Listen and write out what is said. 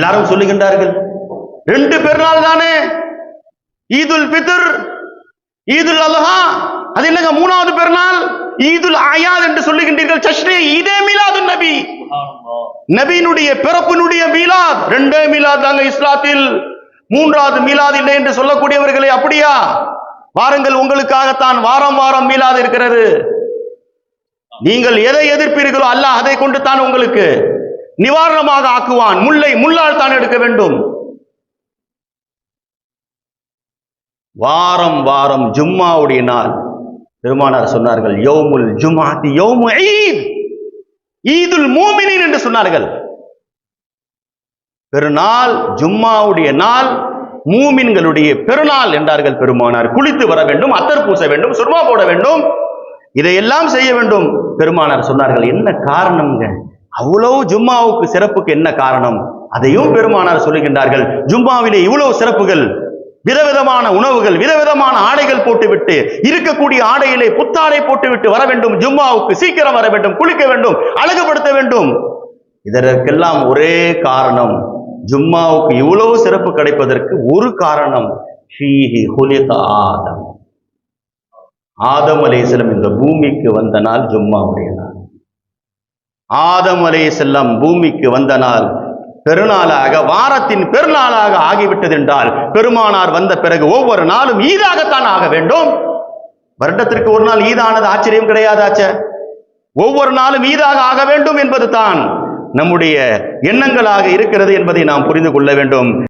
எல்லாரும் சொல்லுகின்றார்கள். ரெண்டு பெருநாள் தானே? ஈதுல் பித்ர் ஈதுல் அல்ஹா அது என்னங்க மூணாவது பெருநாள் ஈதுல் ஆயாத் என்று சொல்லுகின்றீர்கள் சஷ்ரே இதே மீலாது நபி. நபியினுடைய பிறப்பினுடைய மீலாத் ரெண்டே மீலாத் தாங்க இஸ்லாத்தில். மூன்றாவது மீலாது இல்லை என்று சொல்லக்கூடியவர்களே அப்படியா? வாருங்கள் உங்களுக்காகத்தான் வாரம் வாரம் மீலாது இருக்கிறது. நீங்கள் எதை எதிர்ப்பீர்களோ அல்லாஹ் அதை கொண்டு தான் உங்களுக்கு. நிவாரணமாக ஆக்குவான். முல்லை முள்ளால் தான் எடுக்க வேண்டும். வாரம் வாரம் ஜும்மாவுடைய நாள். பெருமானார் சொன்னார்கள் யோமுல் ஜுமாத்தி யோமு ஈதுல் மூமினின் என்று சொன்னார்கள். பெருநாள் ஜும்மாவுடைய நாள் மூமின்களுடைய பெருநாள் என்றார்கள் பெருமானார். குளித்து வர வேண்டும் அத்தர் பூச வேண்டும் சுர்மா போட வேண்டும். இதையெல்லாம் செய்ய வேண்டும். பெருமானார் சொன்னார்கள் என்ன காரணம்ங்க? அவ்வளவு ஜும்மாவுக்கு சிறப்புக்கு என்ன காரணம்? அதையும் பெருமானார் சொல்லுகின்றார்கள். ஜும்மாவிலே இவ்வளவு சிறப்புகள் விதவிதமான உணவுகள் விதவிதமான ஆடைகள் போட்டுவிட்டு இருக்கக்கூடிய ஆடையிலே புத்தாடை போட்டுவிட்டு வர வேண்டும் ஜும்மாவுக்கு சீக்கிரம் வர வேண்டும் குளிக்க வேண்டும் அழகுபடுத்த வேண்டும். இதற்கெல்லாம் ஒரே காரணம் ஜும்மாவுக்கு இவ்வளவு சிறப்பு கிடைப்பதற்கு ஒரு காரணம் ஆதம். ஆதம் அலேசலம் இந்த பூமிக்கு வந்த நாள் ஜும்மாவுடைய நாள் ஆதம் செல்லம் பூமிக்கு வந்த நாள் பெருநாளாக வாரத்தின் பெருநாளாக ஆகிவிட்டது என்றால் பெருமானார் வந்த பிறகு ஒவ்வொரு நாளும் ஈதாகத்தான் ஆக வேண்டும். வருடத்திற்கு ஒரு நாள் ஈதானது ஆச்சரியம் கிடையாதாச்சே? ஒவ்வொரு நாளும் ஈதாக ஆக வேண்டும் என்பது தான் நம்முடைய எண்ணங்களாக இருக்கிறது என்பதை நாம் புரிந்து கொள்ள வேண்டும்.